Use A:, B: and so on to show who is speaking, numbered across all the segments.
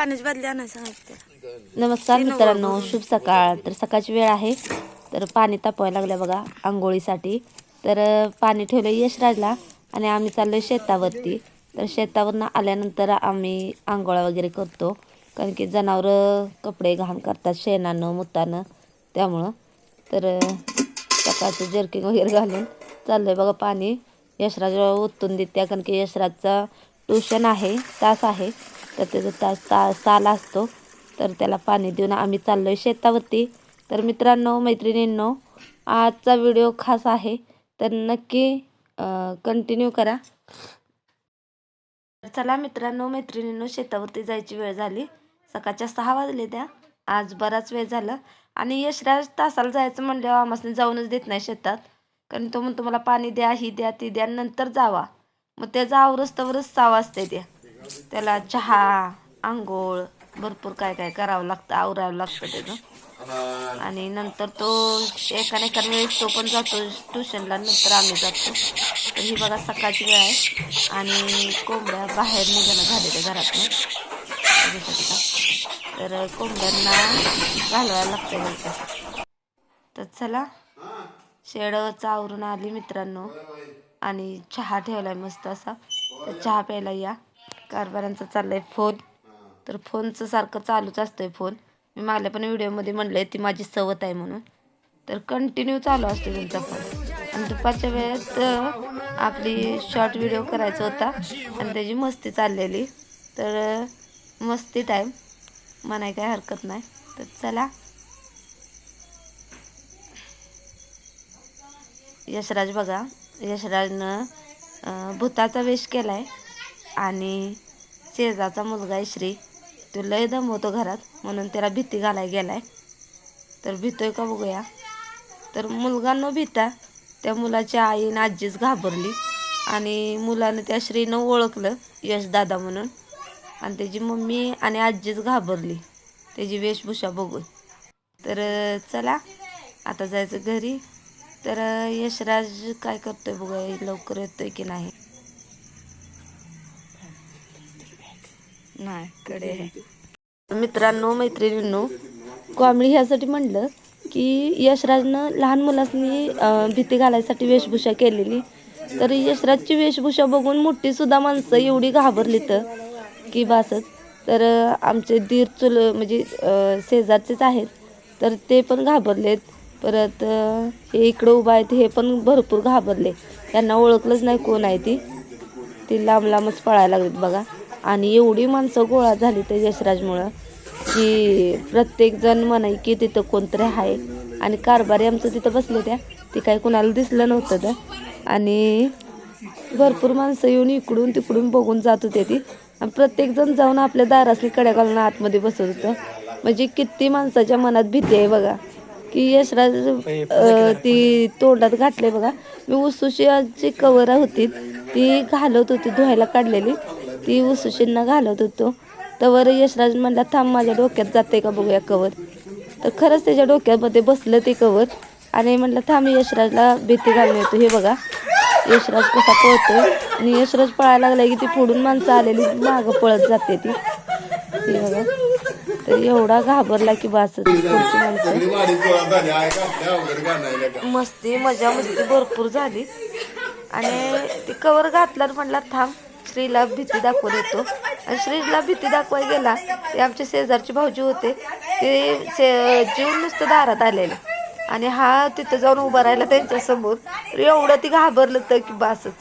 A: पाण्याची बादली आणायला सांगितलं
B: नमस्कार मित्रांनो शुभ सकाळ. तर सकाळची वेळ आहे तर पाणी तापवायला लागलं बघा आंघोळीसाठी. तर पाणी ठेवलं यशराजला आणि आम्ही चाललो शेतावरती. तर शेतावरनं आल्यानंतर आम्ही आंघोळा वगैरे करतो कारण की जनावरं कपडे घाण करतात शेणानं मुतानं त्यामुळं. तर सकाळचं जर्किंग वगैरे घालून चाललंय बघा पाणी. यशराज ओतून देत्या कारण की यशराजचा ट्युशन आहे तास आहे. तर त्याचा तास ता साल असतो. तर त्याला पाणी देऊन आम्ही चाललोय शेतावरती. तर मित्रांनो मैत्रिणींनो आजचा व्हिडिओ खास आहे. तर नक्की कंटिन्यू करा. तर चला मित्रांनो मैत्रिणींनो शेतावरती जायची वेळ झाली. सकाळच्या सहा वाजले त्या आज बराच वेळ झाला. आणि यशराज तासाला जायचं म्हणल्यावर आम्हाला जाऊनच देत नाही शेतात. कारण तो म्हणतो मला पाणी द्या ही द्या ती द्या नंतर जावा. मग त्याचा आवरस्तवरच सहा असते त्या त्याला चहा आंघोळ भरपूर काय काय करावं लागतं आवरावं लागतं त्याचं. आणि नंतर तो एकाने एका वेळेस तो पण जातो ट्युशनला नंतर आम्ही जातो. तर ही बघा सकाळची वेळ आहे. आणि कोंबड्या बाहेर निघणं झाले त्या घरातनं. तर कोंबड्यांना घालवायला लागतं नंतर तर चला शेडचं आवरून आली मित्रांनो. आणि चहा ठेवलाय मस्त असा. तर चहा प्यायला या. कारभारांचा चाललाय फोन. तर फोनचं सारखं चालूच असतंय फोन. मी मागल्या पण व्हिडिओमध्ये म्हणलंय ती माझी सवत आहे म्हणून. तर कंटिन्यू चालू असतो त्यांचा फोन. आणि दुपारच्या वेळेत आपली शॉर्ट व्हिडिओ करायचा होता. आणि त्याची मस्ती चाललेली. तर मस्ती टाईम म्हणाय काय हरकत नाही. तर चला. यशराज बघा. यशराजनं भूताचा वेश आहे आणि शेजाचा मुलगा आहे श्री. तो लय दमवतो घरात म्हणून त्याला भीती घालाय गेलाय. तर भीतोय का बघूया. तर मुलगा न भीता त्या मुलाच्या आईनं आजीच घाबरली. आणि मुलानं त्या श्रीनं ओळखलं यशदादा म्हणून. आणि त्याची मम्मी आणि आजीच घाबरली. त्याची वेशभूषा बघून. तर चला आता जायचं घरी. तर यशराज काय करतोय बघूया लवकर येतोय की नाही? नाही कडे आहे. मित्रांनो मैत्रिणींनो कॉमेडी ह्यासाठी म्हणलं की यशराजनं लहान मुलांनी भीती घालायसाठी वेशभूषा केलेली. तर यशराजची वेशभूषा बघून मोठी सुद्धा माणसं एवढी घाबरली तर की बासच. तर आमचे दीर चुल म्हणजे शेजारचेच आहेत. तर ते पण घाबरलेत. परत हे इकडं उभा आहेत हे पण भरपूर घाबरले. त्यांना ओळखलंच नाही कोण आहे ती. ती लांब लांबच पळायला लागलीत बघा. आणि एवढी माणसं गोळा झाली त्या यशराजमुळं की प्रत्येकजण म्हणाय की तिथं कोणतरी आहे. आणि कारभारी आमचं तिथं बसले त्या. ती काही कुणाला दिसलं नव्हतं तर आणि भरपूर माणसं येऊन इकडून तिकडून बघून जात होते ती. आणि प्रत्येकजण जाऊन आपल्या दारासनी कड्या घालून आतमध्ये बसत होतं. म्हणजे किती माणसाच्या मनात भीती आहे बघा. की यशराज ती तोंडात घातले बघा. मी उसुशीची कवर होती. ती घालत होती धुवायला काढलेली. ती उसुशींना घालत होतो. तर यशराज म्हणला थांब माझ्या डोक्यात जाते का बघूया कवर. तर खरंच त्याच्या डोक्यामध्ये बसलं ते कवर. आणि म्हणलं थांब यशराजला भीती घालून येतो. हे बघा यशराज कसा पळतो आणि यशराज पळायला लागला की ती पुढून माणसं आलेली मागं पळत जाते ती. ते बघा. तर एवढा घाबरला की बास पुढची माणसं. मस्ती मजा मस्ती भरपूर झाली. आणि ती कवर घातला म्हणला थांब श्रीला भीती दाखवून येतो आणि श्रीला भीती दाखवाय गेला ते आमचे शेजारचे भाऊजी होते ते से जीव नुसतं दारात आलेले. आणि हा तिथं जाऊन उभा राहिला त्यांच्यासमोर. तर एवढं ती घाबरलं तर की बासच.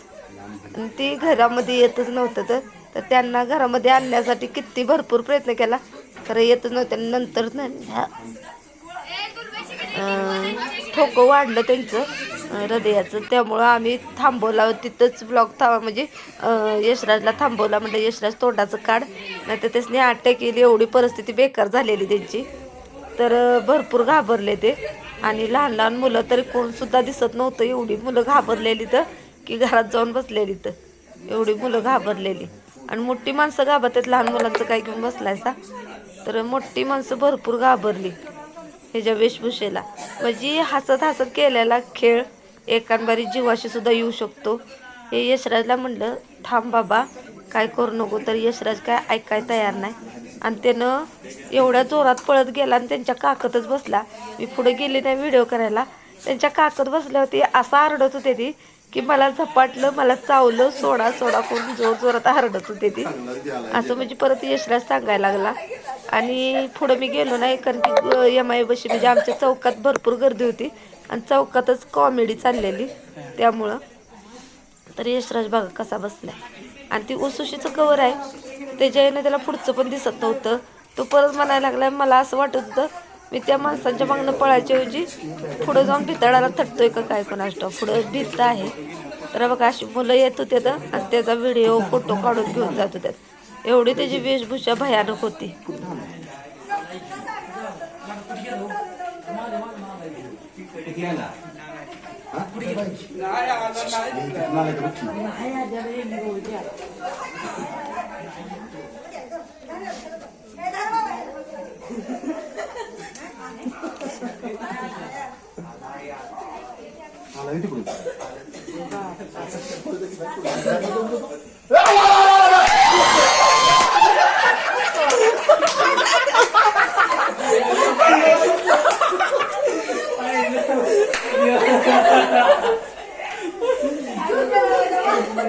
B: आणि ती घरामध्ये येतच नव्हतं तर. तर त्यांना घरामध्ये आणण्यासाठी किती भरपूर प्रयत्न केला. खरं येतच नव्हतं नंतर ठोकं वाढलं त्यांचं. हृदयाचं. त्यामुळं आम्ही थांबवला. तिथंच ब्लॉग थांबा म्हणजे यशराजला थांबवला म्हणजे यशराज तोंडाचं काढ. नाही तर त्यासनी अटॅक केली एवढी परिस्थिती बेकार झालेली त्यांची. तर भरपूर घाबरले ते. आणि लहान लहान मुलं तरी कोणसुद्धा दिसत नव्हतं. एवढी मुलं घाबरलेली तर की घरात जाऊन बसलेली तर. एवढी मुलं घाबरलेली. आणि मोठी माणसं घाबरतात. लहान मुलांचं काय घेऊन बसलायसा? तर मोठी माणसं भरपूर घाबरली. ह्याच्या वेशभूषेला. म्हणजे हसत हसत केलेला खेळ एकांबारी जीवाशी सुद्धा येऊ शकतो. हे यशराजला म्हणलं थांब बाबा काय करू नको तर यशराज काय ऐकाय तयार नाही. आणि त्यानं एवढ्या जोरात पळत गेला आणि त्यांच्या काकतच बसला. मी पुढे गेले नाही व्हिडिओ करायला. त्यांच्या काकत बसल्या होती असं आरडत होते ती की मला झपाटलं मला चावलं सोडा सोडा करून जोर जोरात आरडत होते ती. असं म्हणजे परत यशराज सांगायला लागला. आणि पुढं मी गेलो नाही कारण की एम आय बशी म्हणजे आमच्या चौकात भरपूर गर्दी होती. आणि चौकातच कॉमेडी चाललेली. त्यामुळं तर यशराज बघा कसा बसलाय. आणि ती उसुशीचं कवर आहे. त्याच्या त्याला पुढचं पण दिसत नव्हतं. तो परत म्हणायला लागलाय मला असं वाटत होतं मी त्या माणसांच्या मागणं पळायच्याऐवजी पुढं जाऊन भिताडाला थटतोय का काय पण असतो. पुढं भित्त आहे. तर बघा अशी मुलं येत होते तर आणि त्याचा व्हिडिओ फोटो काढून घेऊन जात होत्यात एवढी त्याची वेशभूषा भयानक होती.
C: यश बस कर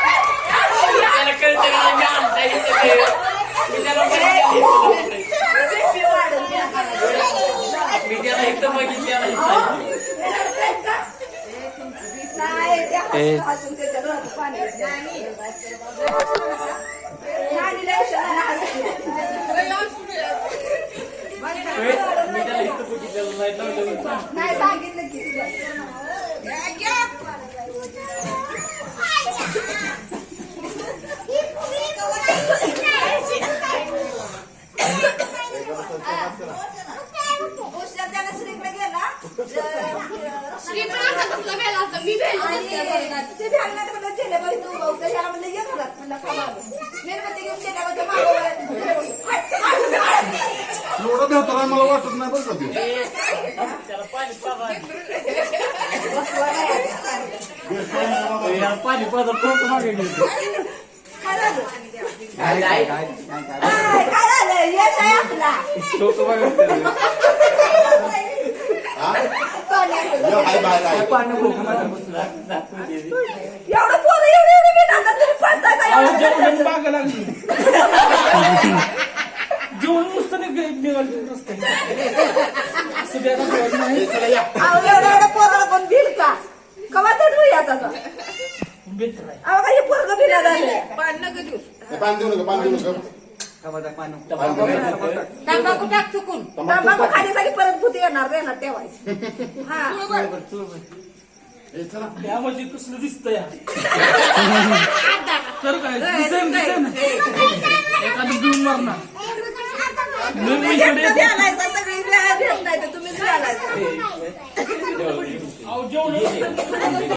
D: त्याला कळतं का मी आमच्या इथे ते- मी त्याला बघितलं. मी त्याला इथं बघितलं त्याला इथं. मी त्याला इथं बघितलेलं नाही.
E: नाही सांगितलं की ते ध्यानात म्हणलं चेले बाई तू बघ याला म्हणलं ये घरात म्हणलं मेणबत्ती घेऊन चेल्या बाईच्या मागं वळत. हट, हट,
C: बेहतर आहे मला वाटत नाही बरं का ते
D: त्याला पाणी पाजा. मागे.
E: एवढं पोरं एवढी एवढी मी टाकत तुम्ही एवढं?
F: मागं लागली
E: तंबाखू टाक चुकून. तंबाखू खाण्यासाठी परत भूती येणार देणार ठेवायचं. हा.
C: ए, चला.
F: त्या म्हणजे कसलं दिसतंय? तर काय? दिसेन दिसेन. एखादं घेऊन मारणार. मी इकडे
E: सगळी भेट नाही तर तुम्हीच द्यायलायचं
F: अहो जेवण